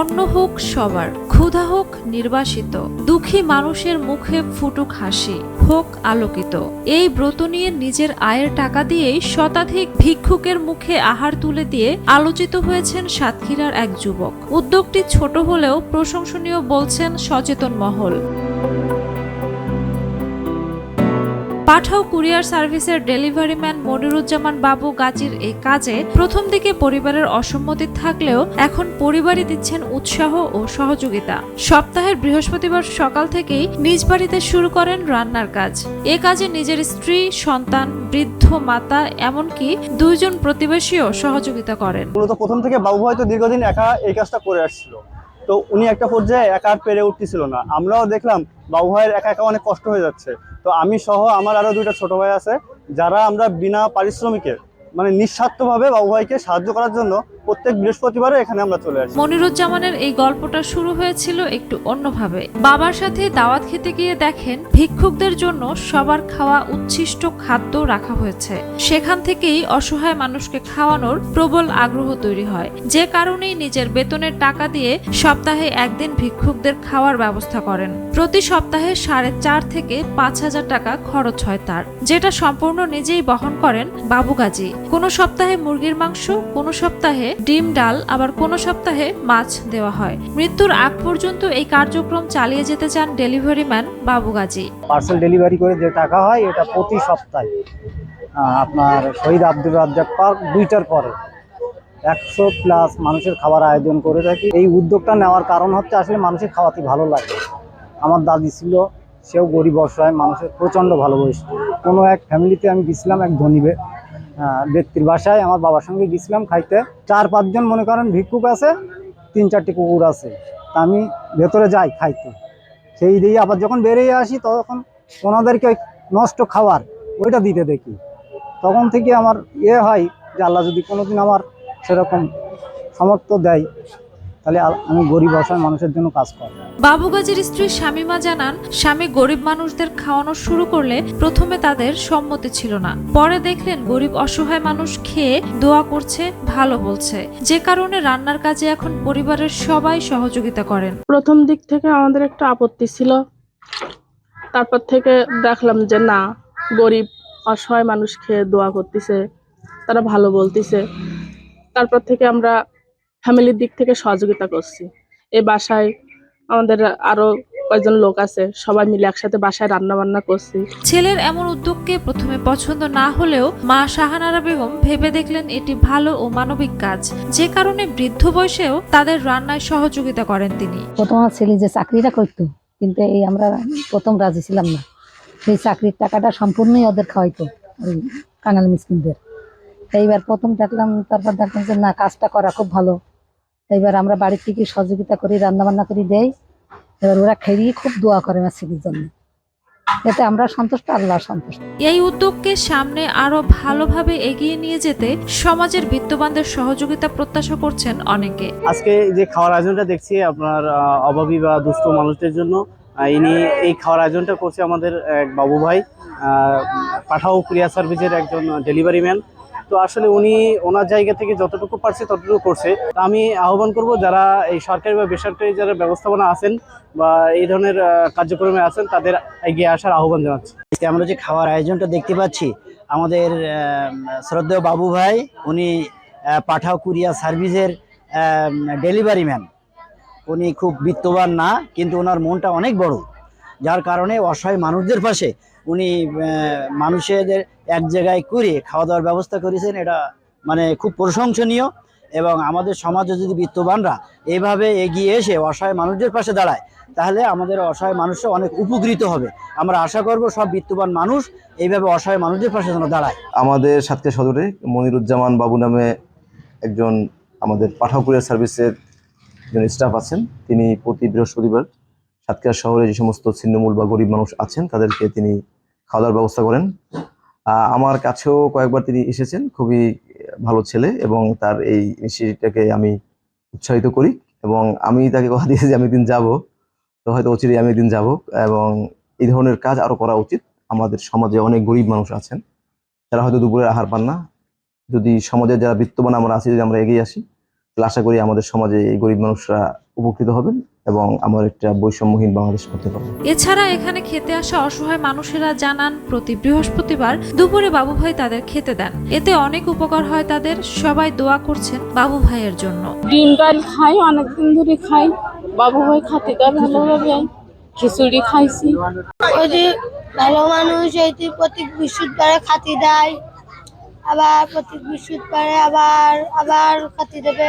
অন্ন হোক সবার, ক্ষুধা হোক নির্বাসিত, দুঃখী মানুষের মুখে ফুটুক হাসি, হোক আলোকিত। এই ব্রত নিয়ে নিজের আয়ের টাকা দিয়েই শতাধিক ভিক্ষুকের মুখে আহার তুলে দিয়ে আলোচিত হয়েছেন সাতক্ষীরার এক যুবক। উদ্যোগটি ছোট হলেও প্রশংসনীয় বলছেন সচেতন মহল। পাঠাও কুরিয়ার সার্ভিসের ডেলিভারি ম্যান মনিরুজ্জামান বাবু গাজীর এই কাজে প্রথম দিকে পরিবারের অসম্মতি থাকলেও এখন পরিবারই দিচ্ছেন উৎসাহ ও সহযোগিতা। সপ্তাহের বৃহস্পতিবার সকাল থেকেই নিজ বাড়িতে শুরু করেন রান্নার কাজ। এ কাজে নিজের স্ত্রী, সন্তান, বৃদ্ধ, মাতা, এমনকি দুইজন প্রতিবেশীও সহযোগিতা করেন। মূলত প্রথম থেকে বাবু হয়তো দীর্ঘদিন একা এই কাজটা করে আসছিল। তো উনি একটা পর্যায়ে একা আর পেরে উঠতেছিল না। আমরাও দেখলাম বাবু ভাইয়ের একা একা অনেক কষ্ট হয়ে যাচ্ছে। তো আমি সহ আমার আরও দুইটা ছোট ভাই আছে, যারা আমরা বিনা পারিশ্রমিকের মানে নিঃস্বার্থভাবে বাবু ভাইকে সাহায্য করার জন্য প্রত্যেক এখানে আমরা চলে আসি। মনিরুজ্জামানের এই গল্পটা শুরু হয়েছিল একটু অন্যভাবে। বাবার সাথে দাওয়াত খেতে গিয়ে দেখেন ভিক্ষুকদের জন্য সবার খাওয়া উচ্ছিষ্ট খাদ্য রাখা হয়েছে। সেখান থেকেই অসহায় মানুষকে খাওয়ানোর প্রবল আগ্রহ তৈরি হয়। যে কারণেই নিজের বেতনের টাকা দিয়ে সপ্তাহে একদিন ভিক্ষুকদের খাওয়ার ব্যবস্থা করেন। প্রতি সপ্তাহে সাড়ে চার থেকে পাঁচ হাজার টাকা খরচ হয় তার। যেটা সম্পূর্ণ নিজেই বহন করেন বাবু গাজী কোনো সপ্তাহে মুরগির মাংস, কোনো সপ্তাহে ডিম, ডাল, আবার কোনো সপ্তাহে মাছ দেওয়া হয়। মৃত্যুর আগ পর্যন্ত এই কার্যক্রম চালিয়ে যেতে চান ডেলিভারি ম্যান বাবু গাজী। পার্সেল ডেলিভারি করে যে টাকা হয়, এটা প্রতি সপ্তাহে। আপনার শহীদ আব্দুল রাজ্জাক পার্ক দুইটার পরে। একশো প্লাস মানুষের খাবার আয়োজন করে থাকি। এই উদ্যোগটা নেওয়ার কারণ হচ্ছে আসলে মানুষের খাওয়াতে ভালো লাগে। আমার দাদি ছিল, সেও গরিব অসহায়, মানুষের প্রচণ্ড ভালোবাসত। কোনো এক ফ্যামিলিতে আমি গেছিলাম, এক ধনী ব্যক্তির বাসায় আমার বাবার সঙ্গে গেছিলাম খাইতে। চার পাঁচজন মনে করেন ভিক্ষুক আছে, তিন, চারটি কুকুর আছে। তা আমি ভেতরে যাই খাইতে। সেই দিয়ে আবার যখন বেরিয়ে আসি, তখন ওনাদেরকে নষ্ট খাবার ওইটা দিতে দেখি। তখন থেকে আমার ইয়ে হয় যে আল্লাহ যদি কোনোদিন আমার সেরকম সমর্থ দেয় তাহলে আমি গরিব অসহায় মানুষের জন্য কাজ করব বাবু গাজীর স্ত্রী শামিমা জানান স্বামী গরিব মানুষদের খাওয়ানো শুরু করলে প্রথমে তাদের সম্মতি ছিল না। পরে দেখলেন গরিব অসহায় মানুষ খেয়ে দোয়া করছে ভালো বলছে। যে কারণে রান্নার কাজে এখন পরিবারের সবাই সহযোগিতা করেন। প্রথম দিক থেকে আমাদের একটা আপত্তি ছিল। তারপর থেকে দেখলাম যে না গরিব অসহায় মানুষ খেয়ে দোয়া করতেছে তারা ভালো বলতেছে। তারপর থেকে আমরা ফ্যামিলির দিক থেকে সহযোগিতা করছি। এই বাসায় আমাদের আরও কয়েকজন লোক আছে সবাই মিলে একসাথে বাসায় রান্না বান্না করছি। ছেলের এমন উদ্যোগকে প্রথমে পছন্দ না হলেও মা শাহানারা বেগম ভেবে দেখলেন এটি ভালো ও মানবিক কাজ। যে কারণে বৃদ্ধ বয়সেও তাদের রান্নায় সহযোগিতা করেন তিনি। প্রথম আমার ছেলে যে চাকরিটা করতো কিন্তু এই আমরা প্রথম রাজি ছিলাম না। সেই চাকরির টাকাটা সম্পূর্ণই ওদের খাওয়াইতো ওই কাঙাল মিসকিনদের। এইবার প্রথম দেখলাম তারপর দেখলাম যে না কাজটা করা খুব ভালো। এইবার আমরা বাড়ির থেকে সহযোগিতা করি রান্না বান্না করি দেই। এবার ওরা খেয়ে খুব দোয়া করে ছেলের জন্য। এতে আমরা সন্তুষ্ট আল্লাহ সন্তুষ্ট। এই উদ্যোগকে সামনে আরও ভালোভাবে এগিয়ে নিয়ে যেতে সমাজের বিত্তবানদের সহযোগিতা প্রত্যাশা করছেন অনেকে। আজকে যে খাওয়ার আয়োজনটা দেখছি আপনার অভাবী বা দুস্থ মানুষদের জন্য ইনি এই খাওয়ার আয়োজনটা করছে আমাদের এক বাবু ভাই আহ, পাঠাও ক্রিয়া সার্ভিসের একজন ডেলিভারি ম্যান তো আসলে উনি ওনার জায়গা থেকে যতটুকু পারছে ততটুকু করছে। আমি আহ্বান করব যারা এই সরকারি বা বেসরকারি যারা ব্যবস্থাপনা আছেন বা এই ধরনের কার্যক্রমে আছেন, তাদের এগিয়ে আসার আহ্বান জানাচ্ছি। আমরা যে খাওয়ার আয়োজনটা দেখতে পাচ্ছি, আমাদের শ্রদ্ধেয় বাবু ভাই, উনি পাঠাও কুরিয়া সার্ভিসের ডেলিভারি ম্যান। উনি খুব বিত্তবান না, কিন্তু ওনার মনটা অনেক বড়, যার কারণে অসহায় মানুষদের পাশে উনি মানুষেদের এক জায়গায় করে খাওয়া দাওয়ার ব্যবস্থা করেছেন, এটা মানে খুব প্রশংসনীয়। এবং আমাদের সমাজে যদি বিত্তবানরা এইভাবে এগিয়ে এসে অসহায় মানুষদের পাশে দাঁড়ায়, তাহলে আমাদের অসহায় মানুষরা অনেক উপকৃত হবে। আমরা আশা করব সব বিত্তবান মানুষ এইভাবে অসহায় মানুষদের পাশে যেন দাঁড়ায়। আমাদের সাতক্ষীরা সদরে মনিরুজ্জামান বাবু নামে একজন আমাদের পাঠাকুরিয়ার সার্ভিসের একজন স্টাফ আছেন, তিনি প্রতি বৃহস্পতিবার সাতক্ষীরা শহরে যে সমস্ত ছিন্নমূল বা গরিব মানুষ আছেন, তাদেরকে তিনি খাওয়া দাওয়ার ব্যবস্থা করেন। আমার কাছেও কয়েকবার তিনি এসেছেন, খুবই ভালো ছেলে এবং তার এই ইনিশিয়েটিভটাকে আমি উৎসাহিত করি এবং আমি তাকে কথা দিয়েছি যে আমি একদিন যাব। তো হয়তো অচিরেই আমি একদিন যাব এবং এই ধরনের কাজ আরও করা উচিত। আমাদের সমাজে অনেক গরিব মানুষ আছেন যারা হয়তো দুপুরের আহার পান না। যদি সমাজে যারা বিত্তবান আমরা আছি, যদি আমরা এগিয়ে আসি, তাহলে আশা করি আমাদের সমাজে এই গরিব মানুষরা উপকৃত হবেন। এবং আমার একটা বৈষম্যহীন বাংলাদেশ করতে পারব। এছাড়া এখানে খেতে আসা অসহায় মানুষেরা জানান প্রতি বৃহস্পতিবার দুপুরে বাবু ভাই তাদের খেতে দেন। এতে অনেক উপকার হয় তাদের সবাই দোয়া করছেন বাবু ভাইয়ের জন্য। ডিম ডাল খাই অনেকদিন ধরে খাই। বাবু ভাই খাতে দেয় ভালোভাবে। খিচুড়ি খাইছি। ওই যে ভালো মানুষ এই যে প্রতি বৃহস্পতিবারে খাতি দেয় আবার প্রতি বৃহস্পতিবারে আবার আবার খাতি দেবে।